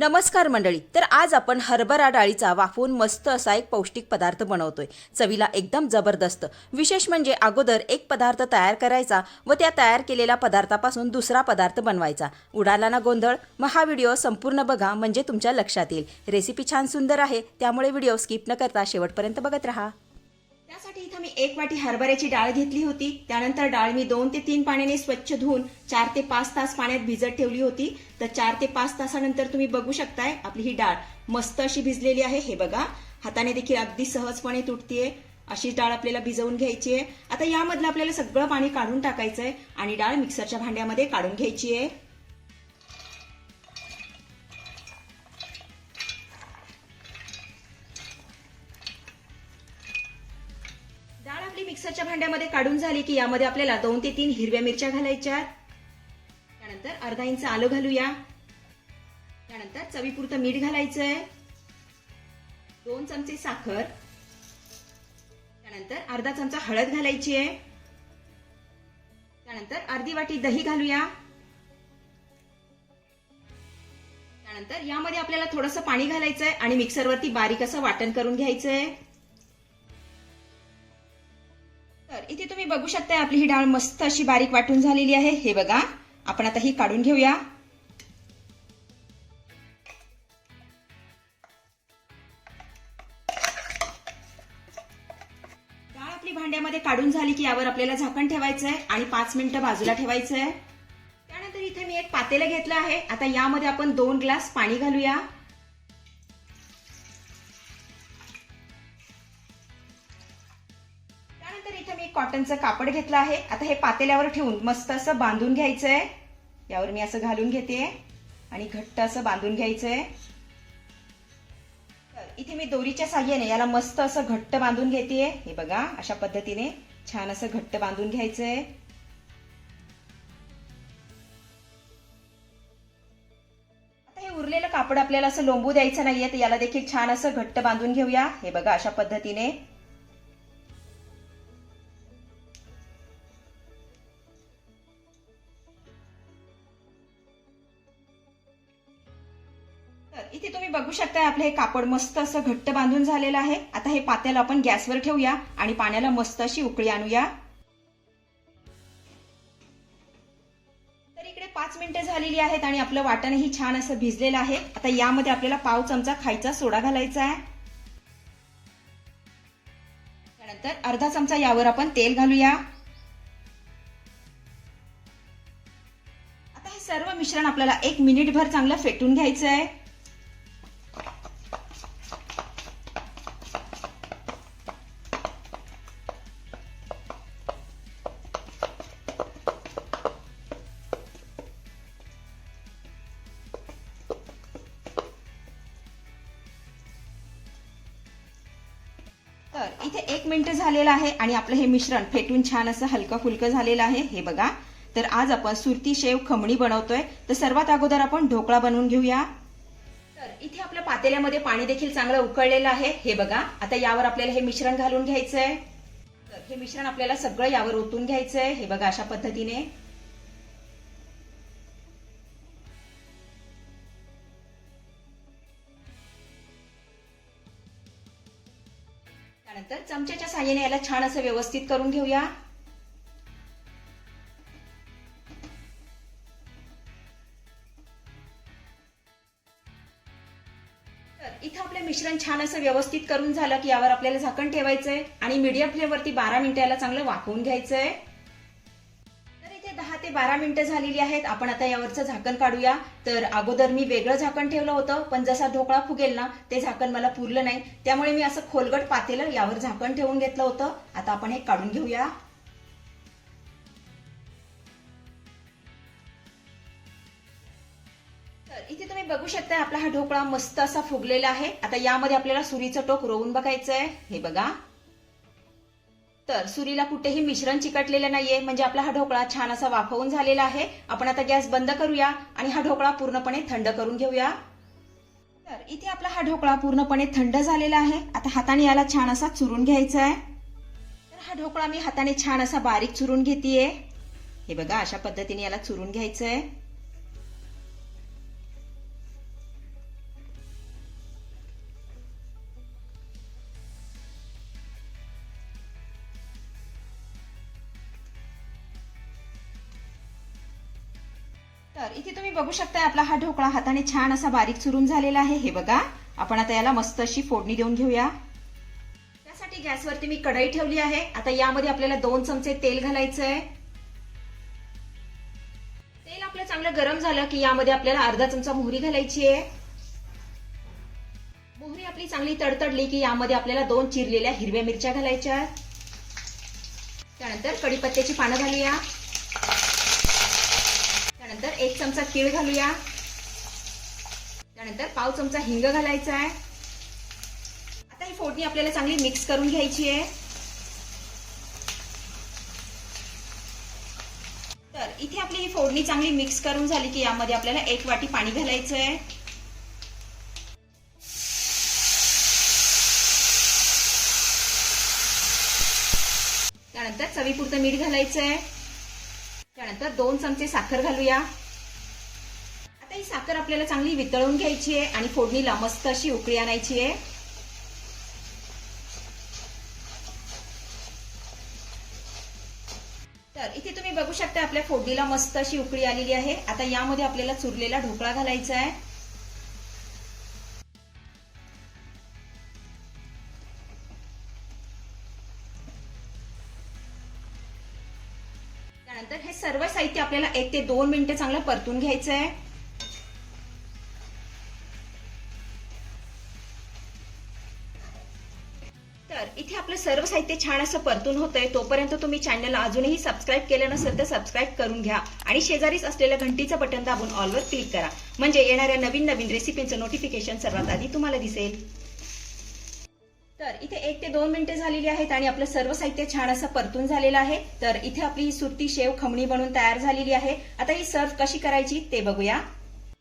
नमस्कार मंडळी तर आज आपण हरभरा डाळीचा वाफवून मस्त असा एक पौष्टिक पदार्थ बनवतोय. चवीला एकदम जबरदस्त. विशेष म्हणजे अगोदर एक पदार्थ तयार करायचा व त्या तयार केलेल्या पदार्थापासून दुसरा पदार्थ बनवायचा. उडाला ना गोंधळ? मग हा व्हिडिओ संपूर्ण बघा म्हणजे तुमच्या लक्षात येईल. रेसिपी छान सुंदर आहे त्यामुळे व्हिडिओ स्किप न करता शेवटपर्यंत बघत राहा. त्यासाठी इथं मी एक वाटी हरभऱ्याची डाळ घेतली होती. त्यानंतर डाळ मी दोन ते तीन पाण्याने स्वच्छ धुवून चार ते पाच तास पाण्यात भिजत ठेवली होती. तर चार ते पाच तासानंतर तुम्ही बघू शकताय आपली ही डाळ मस्त अशी भिजलेली आहे. हे बघा हाताने देखील अगदी सहजपणे तुटतीये. अशी डाळ आपल्याला भिजवून घ्यायची आहे. आता यामधलं आपल्याला सगळं पाणी काढून टाकायचंय आणि डाळ मिक्सरच्या भांड्यामध्ये काढून घ्यायची आहे. मिक्सरच्या भांड्यामध्ये काढून झाली की यामध्ये आपल्याला दोन ते तीन हिरव्या मिरच्या घालायच्या त्यानंतर अर्धा इंच आलं घालूया. त्यानंतर चवीपुरतं मीठ घालायचंय. दोन चमचे साखर. त्यानंतर अर्धा चमचा हळद घालायची आहे त्यानंतर अर्धी वाटी दही घालूया. त्यानंतर यामध्ये आपल्याला थोडंसं पाणी घालायचंय आणि मिक्सरवरती बारीक असं वाटण करून घ्यायचंय. इथे तुम्ही बघू शकता आपली ही डाळ मस्त अशी बारीक वाटून झालेली आहे. हे बघा आपण आता ही काढून घेऊया. डाळ आपली भांड्यामध्ये काढून झाली की यावर आपल्याला झाकण ठेवायचं आहे आणि पाच मिनिटं बाजूला ठेवायचं आहे त्यानंतर इथे मी एक पातेलं घेतलं आहे. आता यामध्ये आपण दोन ग्लास पाणी घालूया. तर इथे मी कॉटनचं कापड घेतलं आहे. आता हे पातेल्यावर ठेवून मस्त असं बांधून घ्यायचंय. यावर मी असं घालून घेते. आणि घट्ट असं बांधून घ्यायचंय. तर इथे मी दोरीच्या साह्याने याला मस्त असं घट्ट बांधून घेते हे बघा अशा पद्धतीने छान असं घट्ट बांधून घ्यायचंय. आता हे उरलेलं कापड आपल्याला असं लोंबू द्यायचं नाहीये तर याला देखील छान असं घट्ट बांधून घेऊया. हे बघा अशा पद्धतीने. इथे तुम्ही बघू शकता आपलं हे कापड मस्त असं घट्ट बांधून झालेलं आहे. आता हे पात्याला आपण गॅसवर ठेवूया आणि पाण्याला मस्त अशी उकळी आणूया. तर इकडे पाच मिनिटं झालेली आहेत आणि आपलं वाटणही छान असं भिजलेलं आहे. आता यामध्ये आपल्याला पाव चमचा खायचा सोडा घालायचा आहे. त्यानंतर अर्धा चमचा यावर आपण तेल घालूया. आता हे सर्व मिश्रण आपल्याला एक मिनिटभर चांगलं फेटून घ्यायचं आहे तर इथे एक मिनिट झालेलं आहे आणि आपलं हे मिश्रण फेटून छान असं हलकं फुलकं झालेलं आहे. हे बघा. तर आज आपण सुरती शेव खमणी बनवतोय. तर सर्वात अगोदर आपण ढोकळा बनवून घेऊया. तर इथे आपल्या पातेल्यामध्ये पाणी देखील चांगलं उकळलेलं आहे. हे बघा. आता यावर आपल्याला हे मिश्रण घालून घ्यायचंय. तर हे मिश्रण आपल्याला सगळं यावर ओतून घ्यायचंय. हे बघा अशा पद्धतीने. साह्याने याला छान असं व्यवस्थित करून घेऊया. तर इथं आपलं मिश्रण छान असं व्यवस्थित करून झालं की यावर आपल्याला झाकण ठेवायचंय आणि मीडियम फ्लेमवरती बारा मिनिटं याला चांगलं वाफवून घ्यायचंय. ते बारा मिनिटं झालेली आहेत. आपण आता यावरचं झाकण काढूया. तर अगोदर मी वेगळं झाकण ठेवलं होतं पण जसा ढोकळा फुगेल ना ते झाकण मला पुरलं नाही. त्यामुळे मी असं खोलगट पातेलं यावर झाकण ठेवून घेतलं होतं. आता आपण हे काढून घेऊया. तर इथे तुम्ही बघू शकता आपला हा ढोकळा मस्त असा फुगलेला आहे. आता यामध्ये आपल्याला सुरीचं टोक रोवून बघायचं आहे हे बघा. तर सुरीला कुठेही मिश्रण चिकटलेलं नाहीये. म्हणजे आपला हा ढोकळा छान असा वाफवून झालेला आहे. आपण आता गॅस बंद करूया आणि हा ढोकळा पूर्णपणे थंड करून घेऊया. तर इथे आपला हा ढोकळा पूर्णपणे थंड झालेला आहे. आता हाताने याला छान असा चुरून घ्यायचा आहे तर हा ढोकळा मी हाताने छान असा बारीक चुरून घेतेय. हे बघा अशा पद्धतीने याला चुरून घ्यायचं आहे तर इथे तुम्ही बघू शकता आपला हा ढोकळा हाताने छान असा बारीक चुरून झालेला आहे. हे बघा आपण आता याला मस्त अशी फोडणी देऊन घेऊया. त्यासाठी गॅसवरती मी कढई ठेवली आहे. आता यामध्ये आपल्याला दोन चमचे तेल घालायचं आहे तेल आपलं चांगलं गरम झालं की यामध्ये आपल्याला अर्धा चमचा मोहरी घालायची आहे. मोहरी आपली चांगली तडतडली की यामध्ये आपल्याला दोन चिरलेल्या हिरव्या मिरच्या घालायच्या आहेत. त्यानंतर कढीपत्त्याची पानं घालूया. त्यानंतर एक चमचा तीळ घालूया. त्यानंतर पाव चमचा हिंग घालायचा आहे. आता ही फोडणी आपल्याला चांगली मिक्स करून घ्यायची आहे. तर इथे आपली ही फोडणी चांगली मिक्स करून झाली की यामध्ये आपल्याला एक वाटी पाणी घालायचं आहे त्यानंतर चवीपुरतं मीठ घालायचं आहे त्यानंतर दोन चमचे साखर घालूया. आता ही साखर आपल्याला चांगली वितळून घ्यायची आहे आणि फोडणीला मस्त अशी उकळी आणायची आहे. तर इथे तुम्ही बघू शकता आपल्या फोडणीला मस्त अशी उकळी आलेली आहे. आता यामध्ये आपल्याला चुरलेला ढोकळा घालायचा आहे. त्यानंतर हे सर्व साहित्य आपल्याला एक ते दोन मिनिटं चांगलं परतून घ्यायचं आहे तर इथे आपलं सर्व साहित्य छान असं परतून होतंय. तोपर्यंत तुम्ही चॅनलला अजूनही सबस्क्राईब केलं नसेल तर सबस्क्राईब करून घ्या. आणि शेजारीच असलेल्या घंटीचं बटन दाबून ऑलवर क्लिक करा. म्हणजे येणाऱ्या नवीन नवीन रेसिपीचं नोटिफिकेशन सर्वात आधी तुम्हाला दिसेल. तर इथे एक ते दोन मिनिटे झालेली आहेत आणि आपलं सर्व साहित्य छान असं परतून झालेलं आहे. तर इथे आपली ही सुरती शेव खमणी बनून तयार झालेली आहे. आता ही सर्व कशी करायची ते बघूया.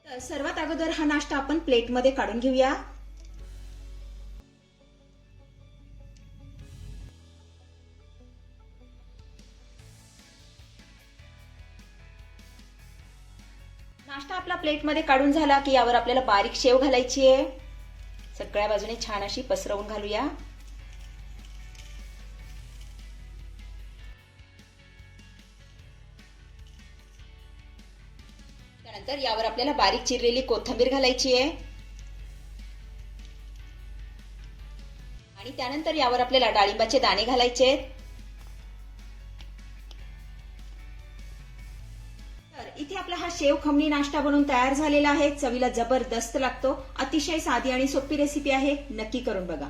तर सर्वात अगोदर हा नाश्ता आपण प्लेटमध्ये काढून घेऊया. नाश्ता आपला प्लेटमध्ये काढून झाला की यावर आपल्याला बारीक शेव घालायची आहे. सगळ्या बाजूने छान अशी पसरवून घालूया. आपल्याला बारीक चिरलेली कोथिंबीर घालायची आहे. आणि त्यानंतर यावर आपल्याला डाळिंबाचे दाणे घालायचे आहेत. तर इथे आपला हा शेव खमणी नाश्ता बनवून तयार झालेला आहे. चवीला जबरदस्त लागतो. अतिशय साधी आणि सोपी रेसिपी आहे. नक्की करून बघा.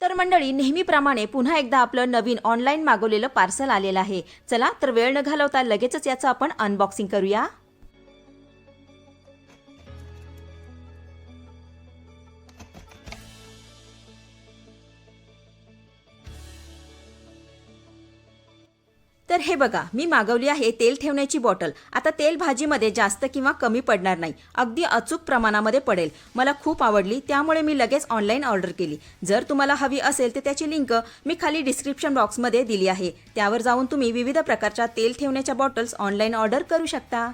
तर मंडळी नेहमीप्रमाणे पुन्हा एकदा आपलं नवीन ऑनलाईन मागवलेलं पार्सल आलेलं आहे. चला तर वेळ न घालवता लगेचच याचं आपण अनबॉक्सिंग करूया. तर हे बघा मी मागवली आहे तेल ठेवण्याची बॉटल. आता तेल भाजीमध्ये जास्त किंवा कमी पडणार नाही. अगदी अचूक प्रमाणामध्ये पडेल. मला खूप आवडली त्यामुळे मी लगेच ऑनलाईन ऑर्डर केली. जर तुम्हाला हवी असेल तर त्याची लिंक मी खाली डिस्क्रिप्शन बॉक्समध्ये दिली आहे. त्यावर जाऊन तुम्ही विविध प्रकारच्या तेल ठेवण्याच्या बॉटल्स ऑनलाईन ऑर्डर करू शकता.